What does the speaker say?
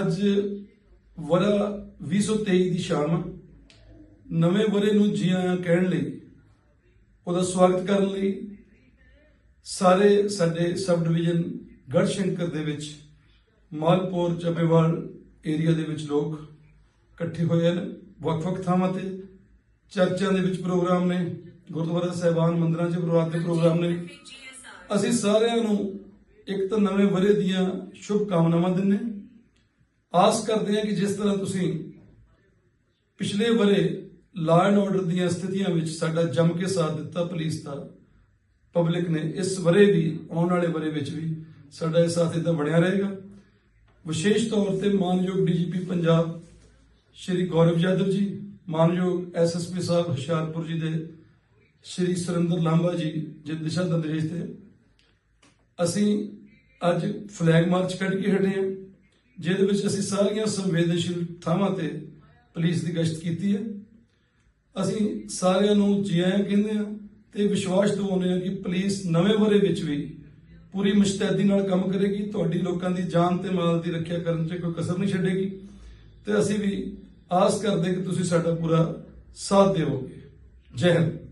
ਅੱਜ ਵਰਾ 2023 ਦੀ ਸ਼ਾਮ ਨਵੇਂ ਵਰੇ ਨੂੰ ਜੀ ਆਇਆਂ ਕਹਿਣ ਲਈ, ਉਹਦਾ ਸਵਾਗਤ ਕਰਨ ਲਈ ਸਾਰੇ ਸਾਡੇ ਸਬ ਡਿਵੀਜ਼ਨ ਗੜਸ਼ੰਕਰ ਦੇ ਵਿੱਚ, ਮਾਲਪੁਰ, ਚੱਬੇਵਾਲ ਏਰੀਆ ਦੇ ਵਿੱਚ ਲੋਕ ਇਕੱਠੇ ਹੋਏ ਹਨ। ਵੱਖ-ਵੱਖ ਥਾਵਾਂ ਤੇ ਚਰਚਾਂ ਦੇ ਵਿੱਚ ਪ੍ਰੋਗਰਾਮ ਨੇ, ਗੁਰਦੁਆਰਾ ਸਾਹਿਬਾਨ ਮੰਦਰਾਂ 'ਚ ਪ੍ਰਭਾਤ ਦੇ ਪ੍ਰੋਗਰਾਮ ਨੇ। ਅਸੀਂ ਸਾਰਿਆਂ ਨੂੰ ਇੱਕ ਤਾਂ ਨਵੇਂ ਵਰੇ ਦੀਆਂ ਸ਼ੁਭ ਕਾਮਨਾਵਾਂ ਦਿੰਦੇ ਆਸ ਕਰਦੇ ਹਾਂ ਕਿ ਜਿਸ ਤਰ੍ਹਾਂ ਤੁਸੀਂ ਪਿਛਲੇ ਵਰੇ ਲਾਅ ਐਂਡ ਆਰਡਰ ਦੀਆਂ ਸਥਿਤੀਆਂ ਵਿੱਚ ਸਾਡਾ ਜੰਮ ਕੇ ਸਾਥ ਦਿੱਤਾ ਪੁਲਿਸ ਦਾ ਪਬਲਿਕ ਨੇ, ਇਸ ਵਰੇ ਵੀ, ਆਉਣ ਵਾਲੇ ਵਰੇ ਵਿੱਚ ਵੀ ਸਾਡਾ ਇਹ ਸਾਥ ਇਦਾਂ ਬਣਿਆ ਰਹੇਗਾ। ਵਿਸ਼ੇਸ਼ ਤੌਰ ਤੇ ਮਾਨਯੋਗ ਡੀਜੀਪੀ ਪੰਜਾਬ ਸ਼੍ਰੀ ਗੌਰਵ ਯਾਦਵ ਜੀ, ਮਾਨਯੋਗ ਐਸਐਸਪੀ ਸਾਹਿਬ ਹੁਸ਼ਿਆਰਪੁਰ ਜੀ ਦੇ ਸ਼੍ਰੀ ਸੁਰਿੰਦਰ ਲਾਂਬਾ ਜੀ ਜੇ ਦਿਸ਼ਾ ਨਿਰਦੇਸ਼ ਤੇ। ਅਸੀਂ ਅੱਜ ਫਲੈਗ ਮਾਰਚ ਕੱਢ ਕੇ ਹਟੇ ਹਾਂ। ਜਿਹਦੇ ਵਿੱਚ ਅਸੀਂ ਸਾਰੀਆਂ ਸੰਵੇਦਨਸ਼ੀਲ ਥਾਵਾਂ ਤੇ ਪੁਲਿਸ ਦੀ ਗਸ਼ਤ ਕੀਤੀ ਹੈ। ਅਸੀਂ ਸਾਰਿਆਂ ਨੂੰ ਜੀ ਆਇਆਂ ਕਹਿੰਦੇ ਹਾਂ ਤੇ ਵਿਸ਼ਵਾਸ ਦਿਵਾਉਂਦੇ ਹਾਂ ਕਿ ਪੁਲਿਸ ਨਵੇਂ ਵਰੇ ਵਿੱਚ ਵੀ ਪੂਰੀ ਮੁਸ਼ਤੈਦੀ ਨਾਲ ਕੰਮ ਕਰੇਗੀ। ਤੁਹਾਡੀ ਲੋਕਾਂ ਦੀ ਜਾਨ ਤੇ ਮਾਲ ਦੀ ਰੱਖਿਆ ਕਰਨ 'ਚ ਕੋਈ ਕਸਰ ਨਹੀਂ ਛੱਡੇਗੀ। ਤੇ ਅਸੀਂ ਵੀ ਆਸ ਕਰਦੇ ਕਿ ਤੁਸੀਂ ਸਾਡਾ ਪੂਰਾ ਸਾਥ ਦੇਵੋਗੇ ਜੈ ਹਿੰਦ।